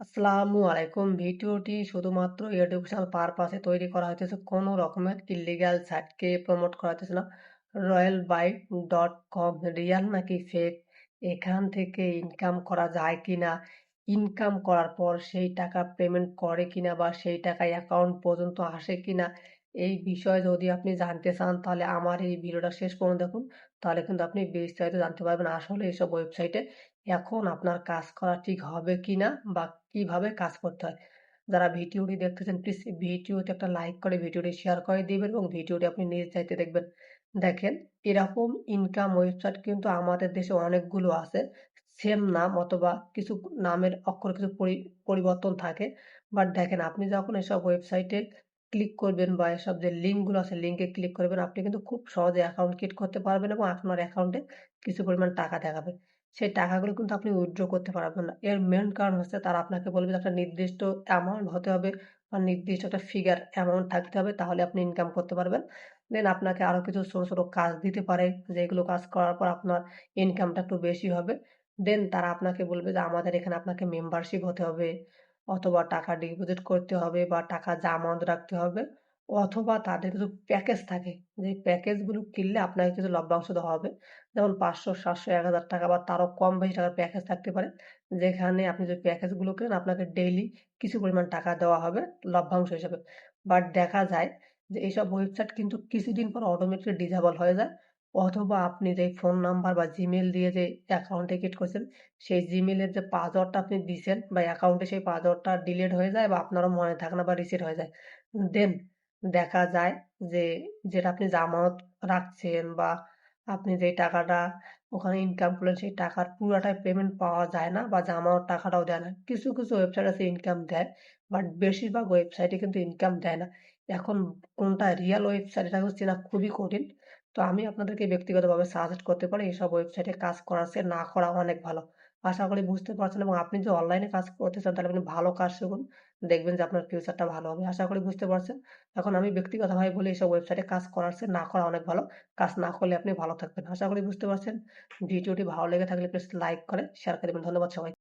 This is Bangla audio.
আসসালামু আলাইকুম। ভিডিওটি শুধুমাত্র এডুকেশনাল পারপাসে তৈরি করা হয়েছে কোনো রকমের ইলিগাল সাইটকে প্রমোট করা হয়েছে না। Royal Bite dot com, real নাকি ফেক এখান থেকে ইনকাম করা যায় কি না ইনকাম করার পর সেই টাকা পেমেন্ট করে কিনা বা সেই টাকা অ্যাকাউন্ট পর্যন্ত আসে কিনা? এই বিষয়ে যদি আপনি জানতে চান, তাহলে আমার এই ভিডিওটা শেষ পর্যন্ত দেখুন। তাহলে কিন্তু আপনি বিস্তারিত জানতে পারবেন আসলে এইসব ওয়েবসাইটে এখন আপনার কাজ করা ঠিক হবে কি না বা কীভাবে কাজ করতে হয়। যারা ভিডিওটি দেখতেছেন প্লিজ ভিডিওতে একটা লাইক করে ভিডিওটি শেয়ার করে দিবেন এবং ভিডিওটি আপনি নিজ চাইতে দেখবেন। দেখেন, এরকম ইনকাম ওয়েবসাইট কিন্তু আমাদের দেশে অনেকগুলো আছে। সেম নাম অথবা কিছু নামের অক্ষর কিছু পরিবর্তন থাকে। বাট দেখেন, আপনি যখন এসব ওয়েবসাইটে ক্লিক করবেন বা এসব যে লিঙ্কগুলো আছে লিঙ্কে ক্লিক করবেন, আপনি কিন্তু খুব সহজে অ্যাকাউন্ট ক্রিয়েট করতে পারবেন এবং আপনার অ্যাকাউন্টে কিছু পরিমাণ টাকা দেখাবে। সেই টাকাগুলো কিন্তু আপনি উইথড্র করতে পারবেন না। এর মেন কারণ হচ্ছে তারা আপনাকে বলবে একটা নির্দিষ্ট অ্যামাউন্ট হতে হবে বা নির্দিষ্ট একটা ফিগার অ্যামাউন্ট থাকতে হবে, তাহলে আপনি ইনকাম করতে পারবেন। দেন আপনাকে আরও কিছু ছোটো ছোটো কাজ দিতে পারে, যেগুলো কাজ করার পর আপনার ইনকামটা একটু বেশি হবে। দেন তারা আপনাকে বলবে যে আমাদের এখানে আপনাকে মেম্বারশিপ হতে হবে। অথবা টাকা ডিপোজিট করতে হবে বা টাকা জামানত রাখতে হবে অথবা তাদের কিছু প্যাকেজ থাকে। যে প্যাকেজগুলো কিনলে আপনাকে কিছু লভ্যাংশ দেওয়া হবে। যেমন পাঁচশো, সাতশো, এক হাজার টাকা বা তারও কম বেশি টাকার প্যাকেজ থাকতে পারে। যেখানে আপনি যে প্যাকেজগুলো কেনেন আপনাকে ডেইলি কিছু পরিমাণ টাকা দেওয়া হবে লভ্যাংশ হিসেবে। বাট দেখা যায় যে এইসব ওয়েবসাইট কিন্তু কিছুদিন পর অটোমেটিক ডিজেবল হয়ে যায়। অথবা আপনি যে ফোন নাম্বার বা জিমেল দিয়ে যে অ্যাকাউন্টে ক্রিয়েট করছেন, সেই জিমেলের যে পাসওয়ার্ডটা আপনি দিছেন বা অ্যাকাউন্টে সেই পাসওয়ার্ডটা ডিলিট হয়ে যায় বা আপনারও মনে থাকে না বা রিসেট হয়ে যায়। দেন দেখা যায় যে যেটা আপনি জামানত রাখছেন বা আপনি যে টাকাটা ওখানে ইনকাম করলেন, সেই টাকার পুরাটাই পেমেন্ট পাওয়া যায় না বা জামানত টাকাটাও দেয় না। কিছু কিছু ওয়েবসাইট আছে ইনকাম দেয় বাট বেশিরভাগ ওয়েবসাইটে কিন্তু ইনকাম দেয় না। এখন কোনটা রিয়েল ওয়েবসাইট এটা না খুবই কঠিন। তো আমি আপনাদেরকে ব্যক্তিগতভাবে সাজেস্ট করতে পারি এইসব ওয়েবসাইটে কাজ করার চেয়ে না করা অনেক ভালো। আশা করি বুঝতে পারছেন এবং আপনি যদি অনলাইনে কাজ করতে চান তাহলে আপনি ভালো কাজ শিখুন, দেখবেন যে আপনার ফিউচারটা ভালো হবে। আশা করি বুঝতে পারছেন। এখন আমি ব্যক্তিগতভাবে বলি এইসব ওয়েবসাইটে কাজ করার চেয়ে না করা অনেক ভালো। কাজ না করলে আপনি ভালো থাকবেন। আশা করি বুঝতে পারছেন। ভিডিওটি ভালো লেগে থাকলে প্লিজ লাইক করে শেয়ার করে দেবেন। ধন্যবাদ সবাই